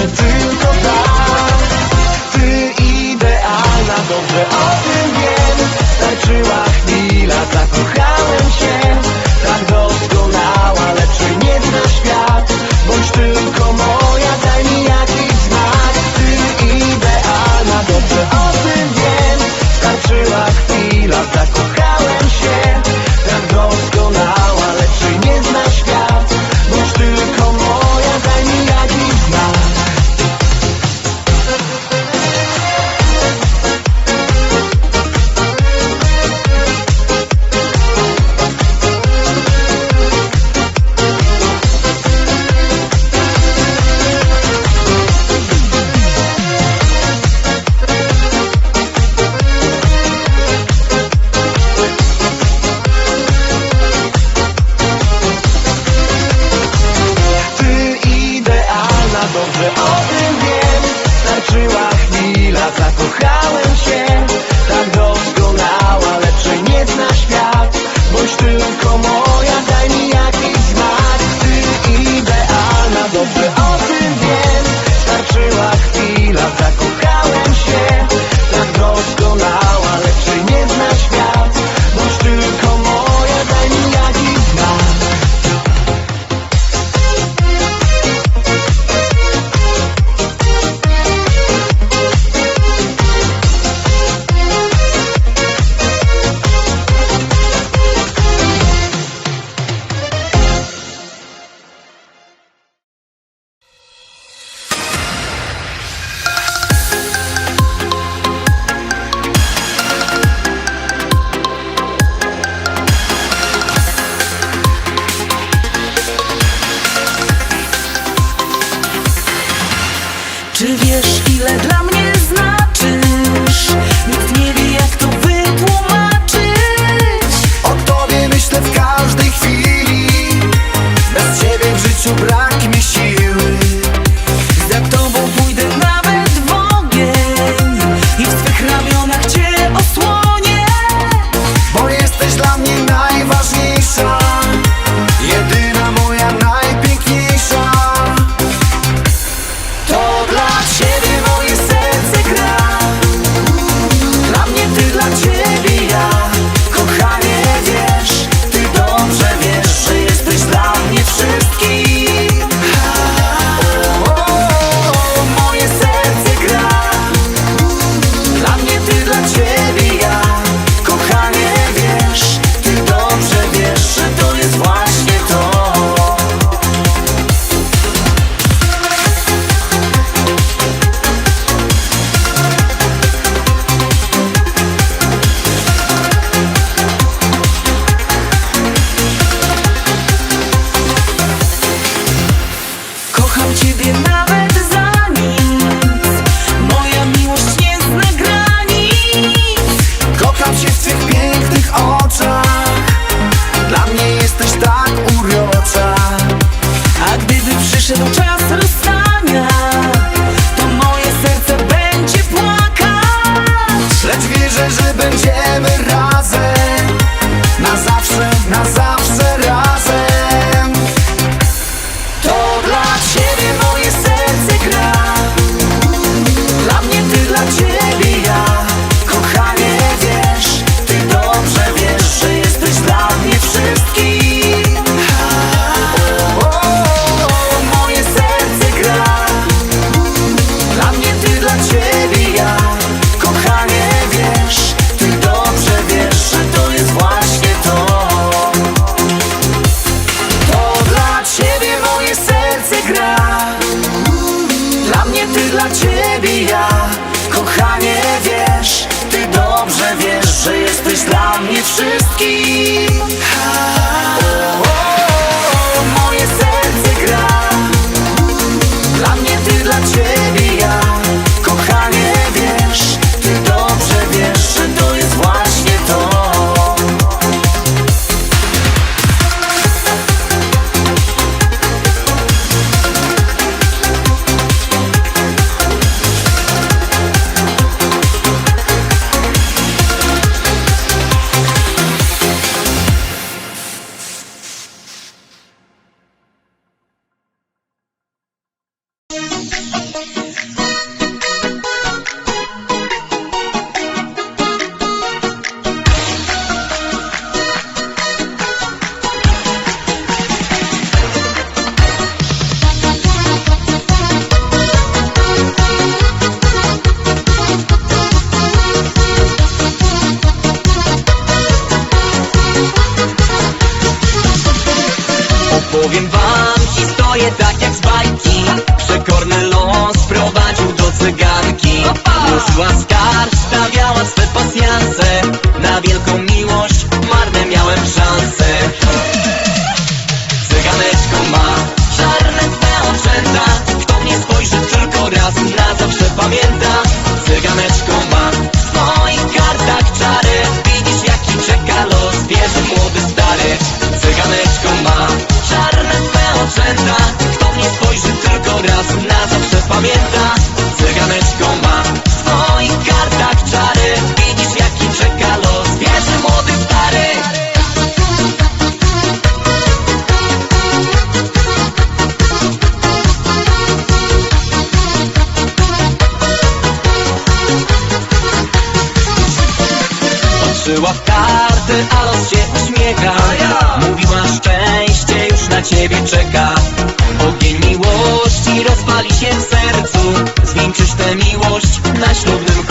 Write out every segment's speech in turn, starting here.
Na Wszyscy będziemy razem. jak z bajki. Przekorny los prowadził do cyganki Już łaskar stawiała swe pasjanse. Ogień miłości rozpali się w sercu. Zwieńczysz tę miłość na ślubnym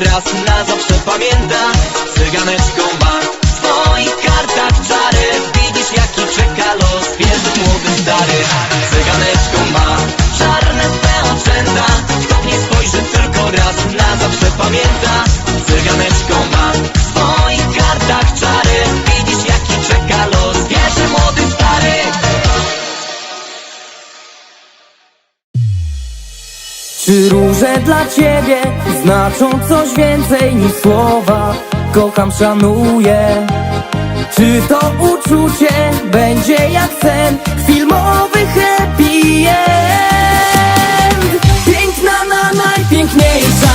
raz na zawsze pamięta. Cyganeczką ma w swoich kartach czary. Widzisz jaki czeka los, jest młody stary. Cyganeczką ma czarne swe oczęta. Kto w nie spojrzy tylko raz na zawsze pamięta. Czy róże dla ciebie znaczą coś więcej niż słowa? Kocham, szanuję. Czy to uczucie będzie jak sen filmowy happy end? Piękna na najpiękniejsza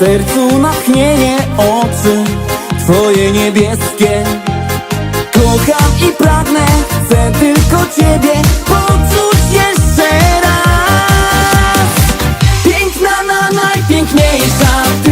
sercu natchnienie oczy Twoje niebieskie. Kocham i pragnę, chcę tylko Ciebie. Poczuć jeszcze raz. Piękna na najpiękniejsza. Ty